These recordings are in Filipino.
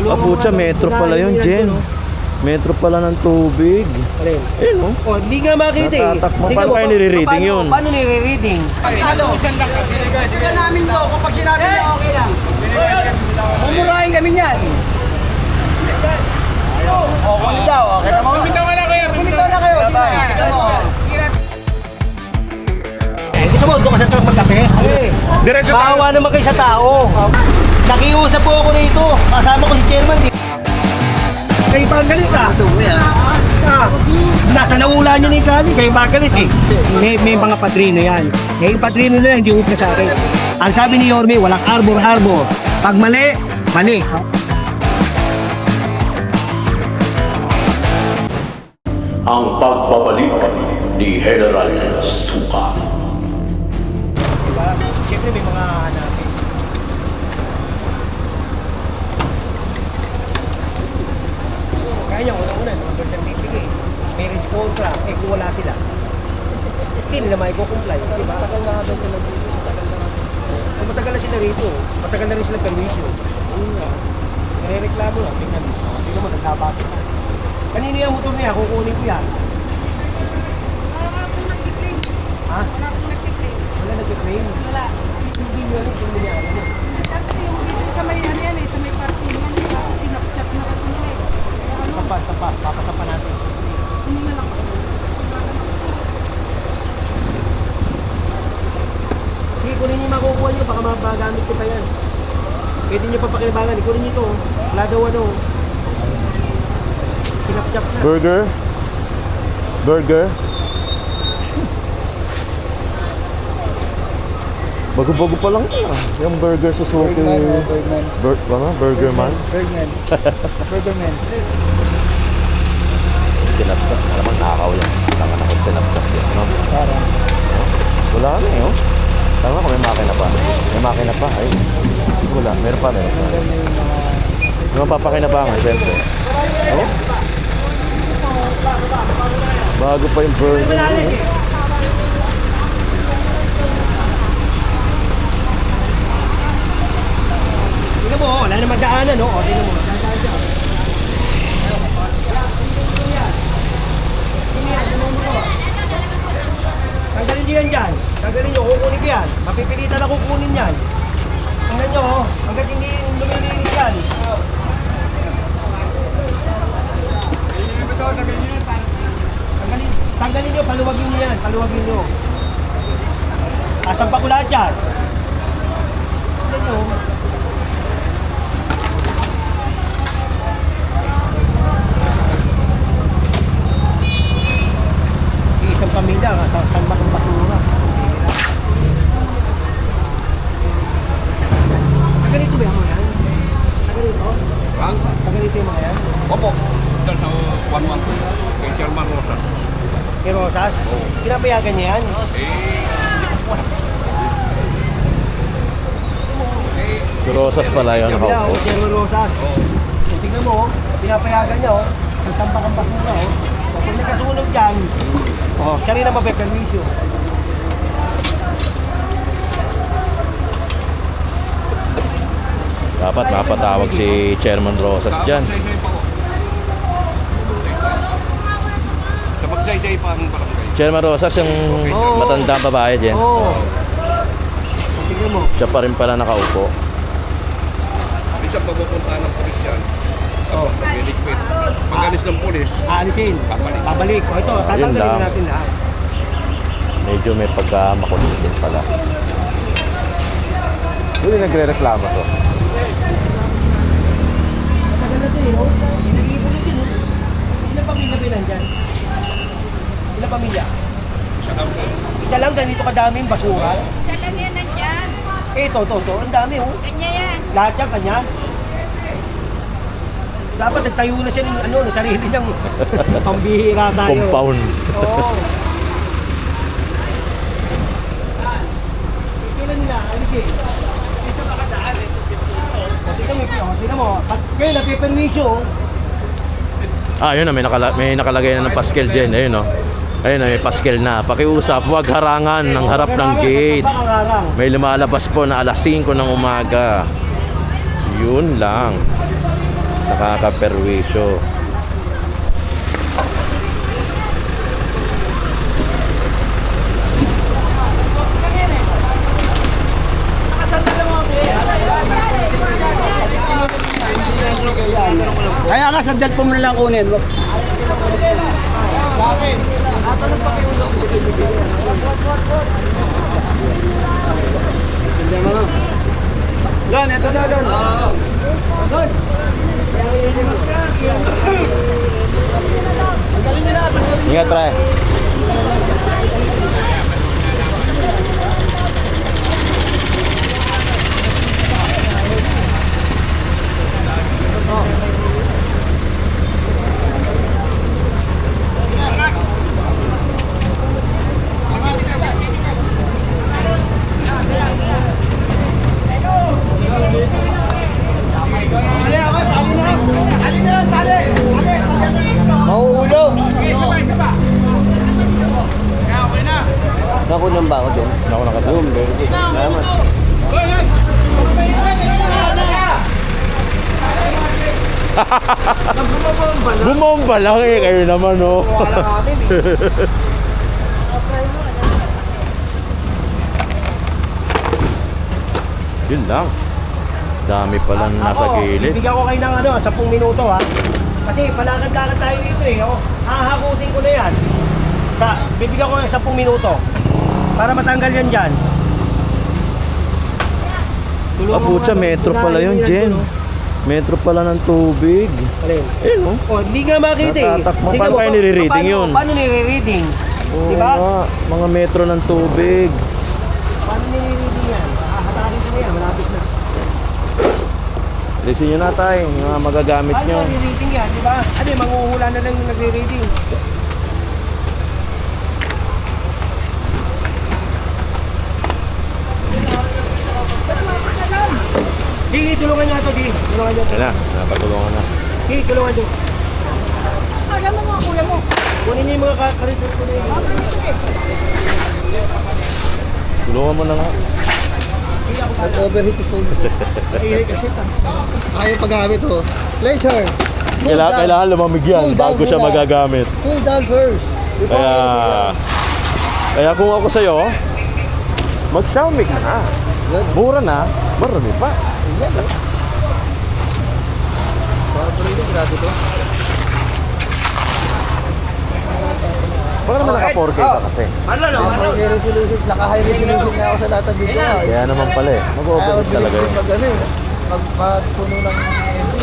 Tulungan Ah, ano, metro pala yun, Jen. oh. Metro pala ng tubig. Alin? Eh, no? Oh, hindi nga makita eh. Natatakbo. Tingnan Paano mo, kayo pa- nire-reading paano- yun? Paano nire-reading? Ano? Sila namin to, kapag sinabi niya okay lang. Mumurahin kami niyan. Oh, kunin daw. Oh, kita mo. Bumitaw na kayo. Bumitaw na kayo. Sige, kita mo. Eh, gusto mo, doon ka sa truck magkape? Diretso Maawa naman kayo sa tao. Nakiusap po ako rito. Kasama ko si chairman. Eh. Kayo ba ang galit ah? Ah, nasa naula niya ni Kali, kayo ang galit eh? May, may mga padrino yan. Eh, yung padrino na yan, hindi na sa akin. Ang sabi ni Yorme, walang arbor-arbor. Pag mali, mali. ang pagbabalik ni General Suka. Diba? Siyempre may mga hanapin. Kaya niya, unang-una, mga birthday bibigay. Marriage contract, eh kung wala sila. Hindi nila maiko-comply, di ba? Matagal na nga sila dito, matagal na dito. Matagal na sila rito, matagal na rin sila permission. Yun nga. Nare-reklamo lang, tingnan mo. Hindi naman, nagkabati na. Kanino yung motor niya? Kukunin ko yan. Wala pong nag-claim. Ha? Wala pong nag-claim. Wala nag-claim. Wala. Hindi nyo alam kung nangyari. Kasi yung dito sa may ano yan eh, sa may parking yan, kasi sinapchat na kasi nila eh. Kaya ano, Sapa, sapa, papasapa natin. hindi na lang ako. Sige, kunin niyo yung makukuha niyo, baka mabagamit ko pa yan. Pwede niyo pa pakinabangan, kunin niyo ito. oh. Wala daw ano. Sinapjap na. Burger? Burger? Bago-bago pa lang ah. Yung burger sa Suki. Birdman. Bur ano? Burger man? Birdman. Birdman. Sinapchat. Alam mo, nakakaw yan. Tama na kung sinapchat yan. No? Wala na eh, oh. Tama ko, may makina pa. May makina pa. Ay, wala. Meron pa, meron pa. Yung mapapakinabangan, siyempre. Oh? Bago pa yung burger. eh. Tingnan mo, oh, wala naman daanan, no? O, tingnan mo. Dadaan siya. Niyo yan dyan. Tanggalin niyo, kukunin ko yan. Mapipilitan ako kukunin yan. Tingnan niyo, oh. Hanggat hindi lumilinis yan. Tanggalin, tanggalin niyo, paluwagin niyo yan. Paluwagin niyo. Asan pa ko lahat yan? Tingnan niyo, pamilya, sa saan ba ng basura? Tagalito ba yung mga yan? Tagalito? Bang, Tagalito yung mga yan? opo. Dahil sa 112 kay Chairman Rosa. Kay Rosas? Pinapayagan niya yan? Si Rosas pala yun, Sabi na, oh, Rosas. Eh, Tingnan mo, oh, pinapayagan niya, oh. Ang tambak ang basura, oh. Kapag nagkasunog dyan, oh, siya rin ang mapepermisyo. Dapat mapatawag si Chairman Rosas dyan. Magsaysay pa ang barangay. Chairman Rosas, yung Oo. matandang babae dyan. Oo. Oh. Tingnan mo. Siya pa rin pala nakaupo. Isang papupuntahan ng polis yan. Oh. Pag-eligpit. Pag alis ng polis, Aalisin. Babalik. Babalik. O ito, tatanggalin lang. natin lahat. Medyo may pagkamakulitin pala. Hindi nagre-reklamo to. Matagal na ito eh, oh. Nag-iipon ito, no? Ilang pamilya ba nandyan? Ilang pamilya? siya lang po. Isa lang, ganito kadaming basura. Isa lang yan nandyan. Eh, ito, ito, ito. Ang dami, oh. Kanya yan. Lahat yan, kanya. Dapat nagtayo na siya ng, ano, ng sarili niyang pambihira tayo. Compound. Oo. Kailan nila, alisin? Isa pa kadaan, eh. O, mo, oh, tingnan mo. Pag kayo nagpipermisyo, oh. Ah, yun na, may, nakala- may nakalagay na ng paskel dyan. Ayun, no. Ayun na, may paskel na. Pakiusap, huwag harangan ng harap ng gate. May lumalabas po na alas 5 ng umaga. Yun lang. Nakakaperwisyo. Kaya ka sa Delpo mo lang kunin. Wag- Don, ito na. Don. Ingat, atrás. Bumomba lang eh. Kayo naman, oh. Yun lang. Dami palang nasa Ako, gilid. bibigyan ko kayo ng ano, 10 minuto ha. Kasi palakad-lakad tayo dito eh. Oh. Hahakutin ko na yan. Sa, bibigyan ko ng 10 minuto. Para matanggal yan dyan. Tulungan Ah, putya, metro pala yun, Jen. tulo. Metro pala ng tubig. Alin? Eh, no? Oh, hindi nga makita eh. Natatakbo. Tingnan Paano mo, kayo pa- nire-reading paano- yun? Paano nire-reading? Oo Di ba? nga, mga metro ng tubig. Paano nire-reading yan? Hahatakin ko na yan, malapit na. Alisin nyo na tayo, yung mga magagamit Paano nyo. nire-reading yan, di ba? Ano eh, manguhula na lang yung nagre-reading. Di, tulungan niya ito, di. Tulungan niya ito. Yan na, napatulungan na. Di, tulungan niyo. Alam mo mga kuya mo. Kunin niyo yung mga ka- na yun. Tulungan mo na nga. Nag-overheat yung phone. Naiinig kasi ito. Ayaw paggamit oh. Later. Cool Kailangan, down. kailangan lumamig yan Cool bago siya muna. magagamit. Cool down first. Before Kaya, kaya kung ako sa'yo, mag Xiaomi ka na. Mura na, marami pa. Yan, oh. Parang tuloy din, grabe to. Baka naman naka 4K ka kasi. Ano, no? Ano? High resolution, naka high resolution na ako sa lahat ko. ah. Kaya naman pala eh. Kaya Mag-overheat mabilis talaga yun. Pag ano eh, pag puno ng MB.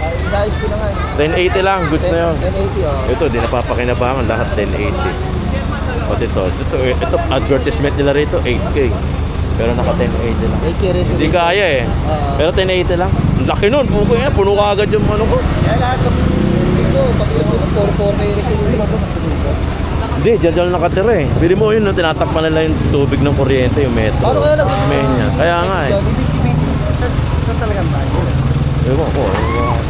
Ay, inayos ko na nga eh. 1080 lang, goods na yun. 1080 oh. Ito, di napapakinabangan lahat 1080. O ito, ito, ito, advertisement nila rito, 8K. Pero naka 1080 lang. 8K resolution. Hindi kaya eh. Oo. Pero 1080 lang. Ang laki nun, puko yan. Puno ka agad yung ano ko. Kaya lahat ng ito, pag ito, 4K resolution. Hindi, dyan dyan nakatira eh. Bili mo yun, no, tinatakpan nila yung tubig ng kuryente, yung metro. Paano kaya nag- Main niya. Kaya nga eh. So, ibig sabihin, saan, saan talagang tayo? Ewan ko. ewan.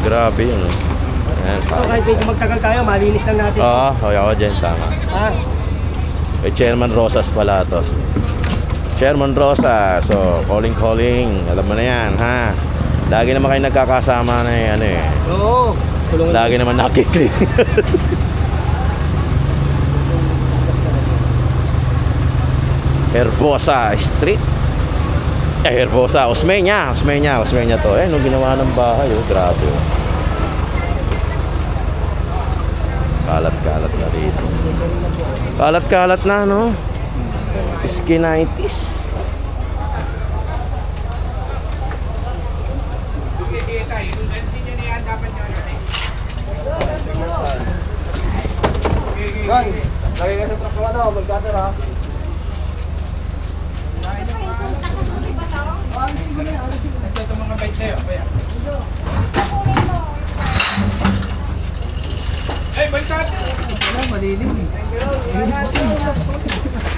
Grabe yun. Oh. Ayan, Ito, pa. kahit medyo magtagal tayo, malinis lang natin. Oo, kaya ako dyan, tama. Ha? Kay Chairman Rosas pala to. Chairman Rosas, so calling calling, alam mo na yan, ha? Lagi naman kayo nagkakasama na eh, ano eh. Oo. Tulungan Lagi naman nakiklik. Herbosa Street. Eh, Herbosa, Osmeña, Osmeña, Osmeña to. Eh, nung ginawa ng bahay, oh, grabe. Oh. Kalat-kalat na rito. Kalat-kalat na, no? Skinitis. Gan, lagay ka sa ko ano, mag-cutter ha. Ano, malilim eh.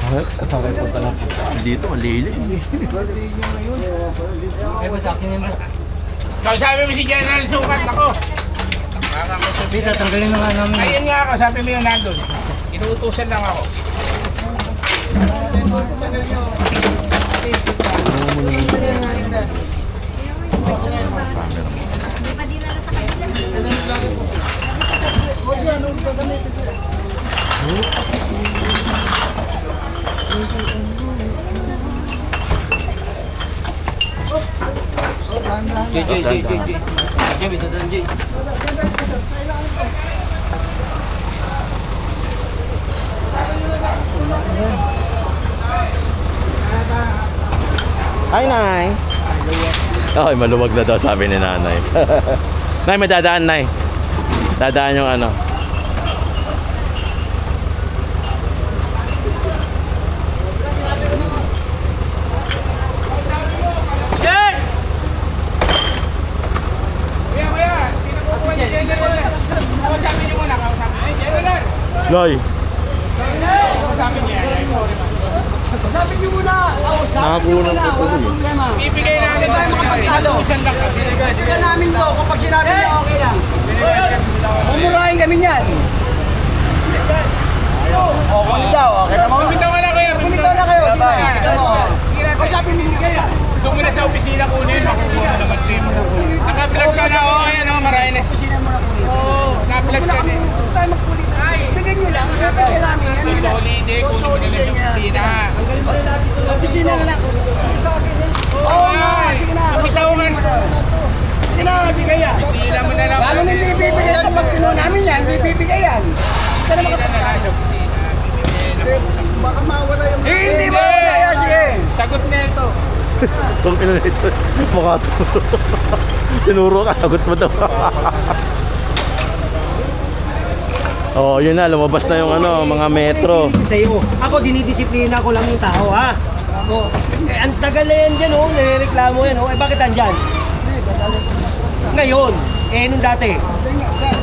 Saan kayo punta na? Dito, malili. Ay, ba sa akin yun ba? Kasabi mo si General Sukat, ako. Hindi, tatanggalin na nga namin. Ayun nga, ako, kasabi mo yun nandun. Inuutusan lang ako. Thank you. Jay, Jay, Jay, Jay, Jay. Jay, may dadaan, Jay. Hi, Nay. Ay, maluwag na daw sabi ni Nanay. nay, may dadaan, Nay. Dadaan yung ano. Loy. Ay, sorry, ma'am. nakakuha ng tutuloy. eh. Ibigay natin tayo makapagtalo. Kaya namin to, kapag sinabi niya okay lang. Mumurahin kami niyan. O, kung daw, okay na mo. Bumitaw ka na kuya. Bumitaw na kayo, sige na. Kita mo. Kausapin mo niya. Doon muna sa opisina kunin, makukuha mo naman din. Naka-vlog ka na, oh, ayan, oh, marami na. Oo, na-vlog ka din. tayo magkulit. Bigyan niyo lang. Bigyan namin. So, solid eh, kunin mo na sa opisina. Sa na lang. Oo nga, sige na. Na. Sige na, bigay yan. Opisina mo na lang. Lalo hindi bibigay sa pag pinuha namin yan, hindi bibigay yan. Ito na sa po. Baka mawala yung... Eh, hindi mawala yan, sige. Sagot na ito. Itong ina nito. Mukha to. Tinuro ka, sagot mo daw. oh, yun na, lumabas na yung ano, mga metro. Sa iyo. Ako, dinidisiplina ko lang yung tao, ha? Ako, eh, ang tagal na yan dyan, oh. Nireklamo yan, oh. Eh, bakit andyan? Ngayon. Eh, nung dati.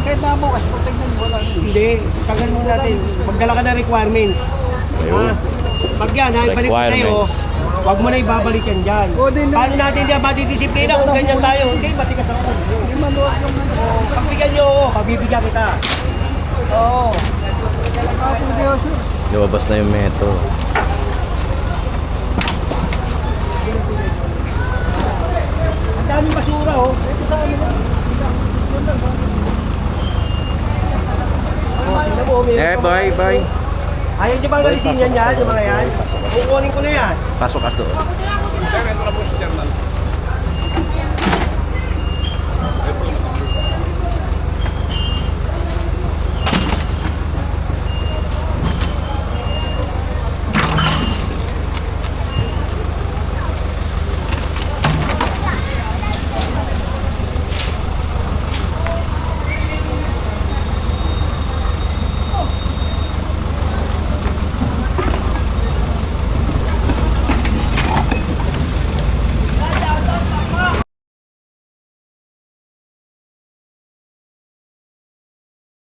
Kahit na bukas, protected mo lang. Hindi. Tagal mo natin. Magdala ka ng requirements. Ayun. Ha? Pag yan, ha, ibalik ko sa'yo, huwag mo na ibabalik yan dyan. Paano natin diyan matidisiplina kung ganyan tayo? Hindi, matigas ako. Hindi maluwag yung ano. Oh, pagbigyan nyo ako, pabibigyan kita. Oo. Lumabas na yung metro. Daming basura, oh. Ito sa amin, oh. Oh, meron Eh, bye, bye. Ayaw nyo bang alisin yan yan, yung mga yan? Kukunin ko na yan. Pasok ka doon. Ito na po si General.